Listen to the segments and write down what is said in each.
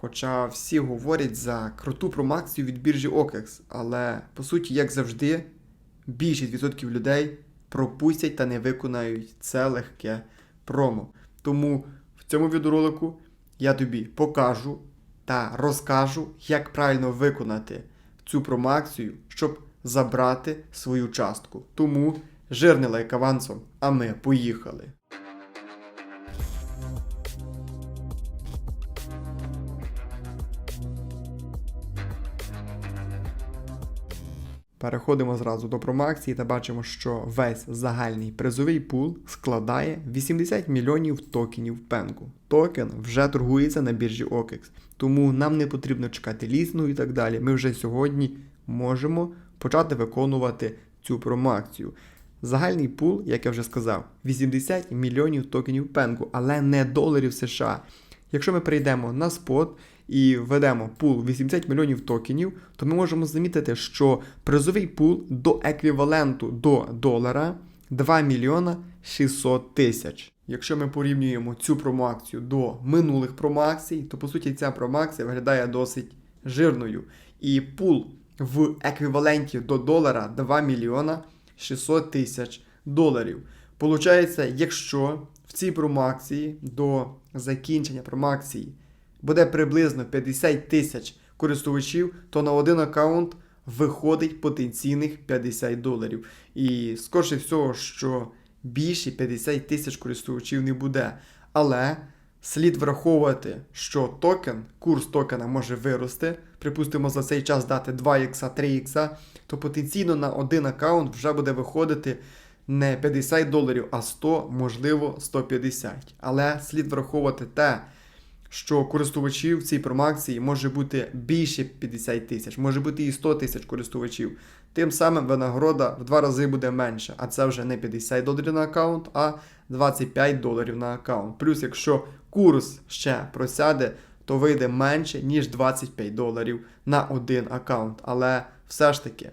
Хоча всі говорять за круту промакцію від біржі OKEX, але по суті, як завжди, більшість відсотків людей пропустять та не виконають це легке промо. Тому в цьому відеоролику я тобі покажу та розкажу, як правильно виконати цю промакцію, щоб забрати свою частку. Тому жирний лайк авансом, а ми поїхали. Переходимо зразу до промакції та бачимо, що весь загальний призовий пул складає 80 мільйонів токенів пенку. Токен вже торгується на біржі OKEX, тому нам не потрібно чекати лісну і так далі. Ми вже сьогодні можемо почати виконувати цю промакцію. Загальний пул, як я вже сказав, 80 мільйонів токенів пенку, але не доларів США. Якщо ми перейдемо на спот і введемо пул 80 мільйонів токенів, то ми можемо замітити, що призовий пул до еквіваленту до долара 2 мільйона 600 тисяч. Якщо ми порівнюємо цю промоакцію до минулих промоакцій, то по суті ця промоакція виглядає досить жирною. І пул в еквіваленті до долара 2 мільйона 600 тисяч доларів. Получається, якщо в цій промоакції до закінчення промоакції буде приблизно 50 тисяч користувачів, то на один аккаунт виходить потенційних 50 доларів. І скорше всього, що більше 50 тисяч користувачів не буде. Але слід враховувати, що токен, курс токена може вирости, припустимо, за цей час дати 2 ікса, 3 ікса, то потенційно на один аккаунт вже буде виходити не 50 доларів, а 100, можливо, 150. Але слід враховувати те, що користувачів в цій промакції може бути більше 50 тисяч, може бути і 100 тисяч користувачів. Тим самим винагорода в два рази буде менша, а це вже не 50 доларів на аккаунт, а 25 доларів на аккаунт. Плюс, якщо курс ще просяде, то вийде менше, ніж 25 доларів на один аккаунт. Але все ж таки,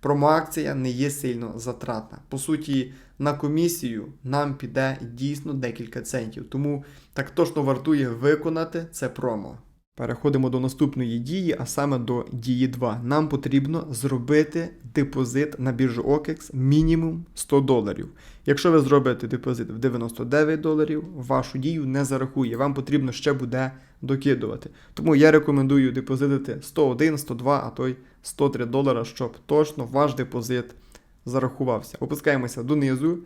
промоакція не є сильно затратна. По суті, на комісію нам піде дійсно декілька центів. Тому так точно вартує виконати це промо. Переходимо до наступної дії, а саме до дії 2. Нам потрібно зробити депозит на біржу OKEX мінімум 100 доларів. Якщо ви зробите депозит в 99 доларів, вашу дію не зарахує. Вам потрібно ще буде докидувати. Тому я рекомендую депозитити 101, 102, а то й 103 долара, щоб точно ваш депозит зарахувався. Опускаємося донизу.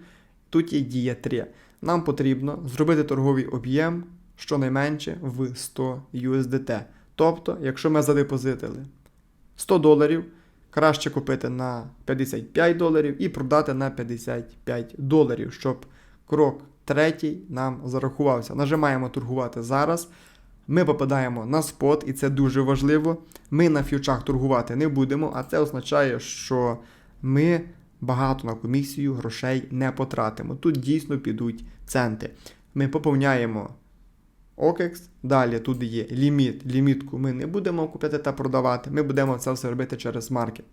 Тут є дія 3. Нам потрібно зробити торговий об'єм щонайменше в 100 USDT. Тобто, якщо ми задепозитили 100 доларів, краще купити на 55 доларів і продати на 55 доларів, щоб крок третій нам зарахувався. Нажимаємо торгувати зараз. Ми попадаємо на спот, і це дуже важливо. Ми на фьючах торгувати не будемо, а це означає, що ми багато на комісію грошей не потратимо. Тут дійсно підуть центи. Ми поповняємо OKEX, далі тут є ліміт. Лімітку ми не будемо купляти та продавати, ми будемо це все робити через маркет.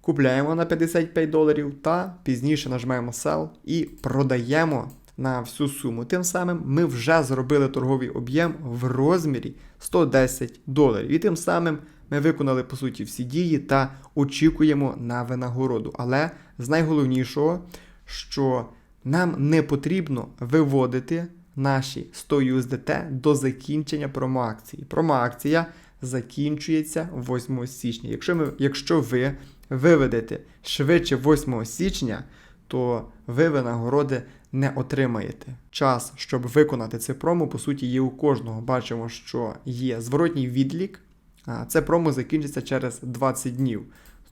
Купляємо на 55 доларів та пізніше нажмемо Sell і продаємо на всю суму. Тим самим ми вже зробили торговий об'єм в розмірі 110 доларів. І тим самим ми виконали по суті всі дії та очікуємо на винагороду. Але з найголовнішого, що нам не потрібно виводити наші 100 USDT до закінчення промоакції. Промоакція закінчується 8 січня. Якщо, ми, якщо ви виведете швидше 8 січня, то ви винагороди не отримаєте. Час, щоб виконати це промо, по суті, є у кожного. Бачимо, що є зворотній відлік. а Це промо закінчиться через 20 днів.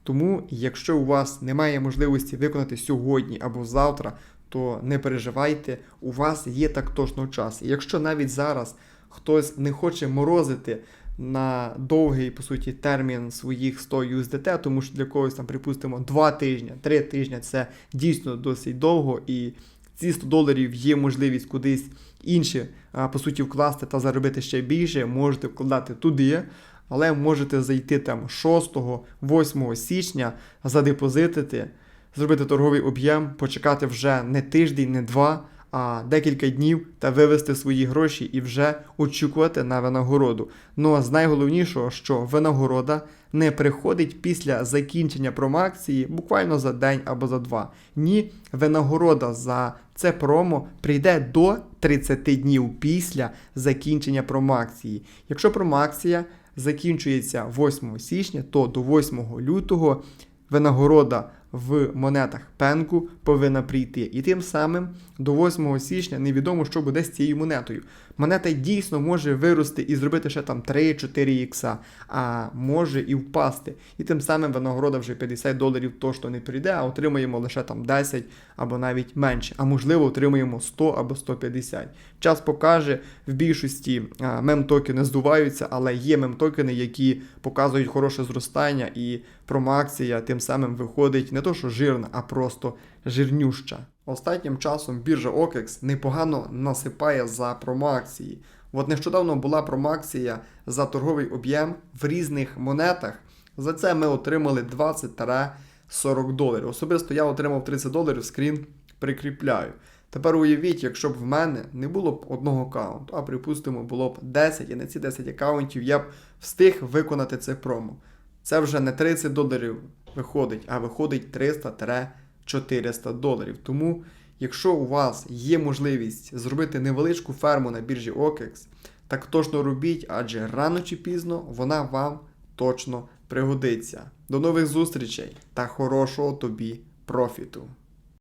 Тому, якщо у вас немає можливості виконати сьогодні або завтра, то не переживайте, у вас є так точно час. І якщо навіть зараз хтось не хоче морозити на довгий, по суті, термін своїх 100 USDT, тому що для когось там, припустимо, 2 тижні, 3 тижні це дійсно досить довго, і ці 100 доларів є можливість кудись інше, по суті, вкласти та заробити ще більше, можете вкладати туди. Але можете зайти там 6-8 січня, задепозитити, зробити торговий об'єм, почекати вже не тиждень, не два, а декілька днів та вивести свої гроші і вже очікувати на винагороду. Ну а з найголовнішого, що винагорода не приходить після закінчення промоакції буквально за день або за два. Ні, винагорода за це промо прийде до 30 днів після закінчення промоакції. Якщо промоакція закінчується 8 січня, то до 8 лютого винагорода в монетах пенку повинна прийти. І тим самим до 8 січня невідомо, що буде з цією монетою. Монета дійсно може вирости і зробити ще там 3-4 ікса, а може і впасти. І тим самим винагорода вже 50 доларів точно не прийде, а отримаємо лише там 10 або навіть менше. А можливо, отримаємо 100 або 150. Час покаже, в більшості мем-токени здуваються, але є мем-токени, які показують хороше зростання, і промоакція тим самим виходить не то, що жирна, а просто жирнюща. Останнім часом біржа OKEX непогано насипає за промоакції. От нещодавно була промоакція за торговий об'єм в різних монетах. За це ми отримали 20-40 доларів. Особисто я отримав 30 доларів, скрін прикріпляю. Тепер уявіть, якщо б в мене не було б одного аккаунту, а припустимо, було б 10, і на ці 10 аккаунтів я б встиг виконати це промо. Це вже не 30 доларів виходить, а виходить 300-400 доларів. Тому, якщо у вас є можливість зробити невеличку ферму на біржі OKEX, так точно робіть, адже рано чи пізно вона вам точно пригодиться. До нових зустрічей та хорошого тобі профіту!